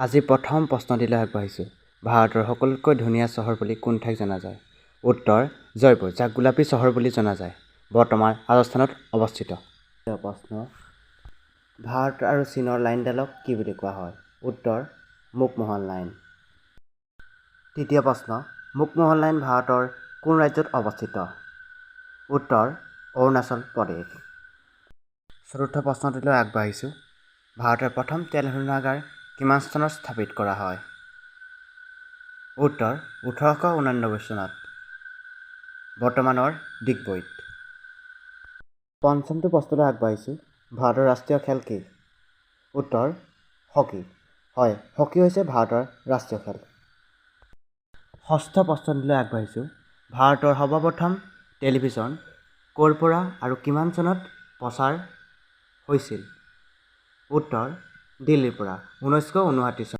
আজি প্ৰথম প্ৰশ্নটিলৈ আগবাঢ়িছোঁ। ভাৰতৰ সকলোতকৈ ধুনীয়া চহৰ বুলি কোন ঠাইক জনা যায়? উত্তৰ জয়পুৰ যাক গোলাপী চহৰ বুলি জনা যায়। বৰ্তমান ৰাজস্থানত অৱস্থিত। প্ৰশ্ন ভাৰত আৰু চীনৰ লাইনডালক কি বুলি কোৱা হয়? উত্তৰ মুকমহল লাইন। তৃতীয় প্ৰশ্ন মুকমহল লাইন ভাৰতৰ কোন ৰাজ্যত অৱস্থিত? উত্তৰ অৰুণাচল প্ৰদেশ। চতুৰ্থ প্ৰশ্নটিলৈ আগবাঢ়িছোঁ। ভাৰতৰ প্ৰথম তেল শোধনাগাৰ কিমান চনত স্থাপিত কৰা হয়? উত্তৰ ওঠৰশ ঊনানব্বৈ চনত। বৰ্তমানৰ ডিগবৈত। পঞ্চমটো প্ৰশ্নলৈ আগবাঢ়িছোঁ। ভাৰতৰ ৰাষ্ট্ৰীয় খেল কি? উত্তৰ হকী। হয় হকী হৈছে ভাৰতৰ ৰাষ্ট্ৰীয় খেল। ষষ্ঠ প্ৰশ্নটিলৈ আগবাঢ়িছোঁ। ভাৰতৰ সৰ্বপ্ৰথম টেলিভিছন ক'ৰ পৰা আৰু কিমান চনত প্ৰচাৰ হৈছিল? উত্তৰ দিল্লীৰ পৰা। ঊনৈছশ ঊনোষাঠি চন।